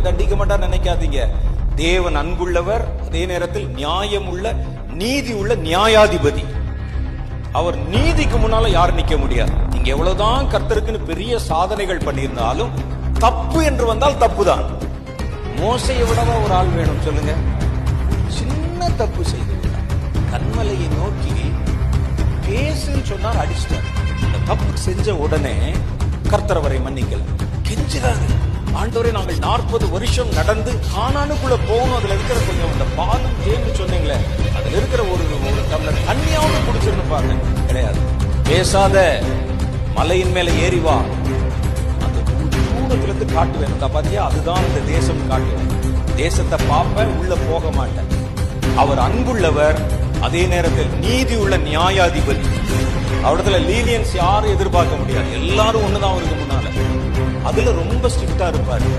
தேவன் தண்டிக்க மாட்டார் நினைக்காதீங்க. தேவன் அன்புள்ளவர் அதே நேரத்தில் நியாயம் உள்ள நீதி உள்ள நியாயாதிபதி. அவர் நீதிக்கு முன்னால யாரும் நிக்க முடியாது. நீங்க எவ்வளவுதான் கர்த்தருக்குன்னு பெரிய சாதனைகள் பண்ணியிருந்தாலும் தப்பு என்று வந்தால் தப்பு தான் மோசையை விடவா ஒரு ஆள் வேணும் சொல்லுங்க. சின்ன தப்பு செய்து கண்மலையை நோக்கி பேசுன்னு சொன்னார் அடிச்சிட்டார். இந்த தப்பு செஞ்ச உடனே கர்த்தர் அவரை மன்னிக்கல. கெஞ்சுறாரு. ஆண்டோரே நாங்கள் நாற்பது வருஷம் நடந்து காணானுக்குள்ள போகணும். அதுல இருக்கிற கொஞ்சம் அந்த பாலும் தேன்னு சொன்னீங்களே அதுல இருக்கிற ஒரு ஒரு தமிழர் தண்ணியாவது குடிச்சிருந்து பாருங்க. கிடையாது. பேசாத மலையின் மேல ஏறி வா. அந்த தூரத்துல இருந்து காட்டுவேன் இந்த பாத்தியா அதுதான் இந்த தேசம் காட்டுவேன் தேசத்தை பார்ப்பேன் உள்ள போக மாட்டேன். அவர் அன்புள்ளவர் அதே நேரத்தில் நீதி உள்ள நியாயாதிபதி. அவரிடத்துல லீனியன்ஸ் யாரும் எதிர்பார்க்க முடியாது. எல்லாரும் ஒண்ணுதான் அவருக்கு அதுல ரொம்ப ஸ்ட்ரிக்டா இருப்பாரு.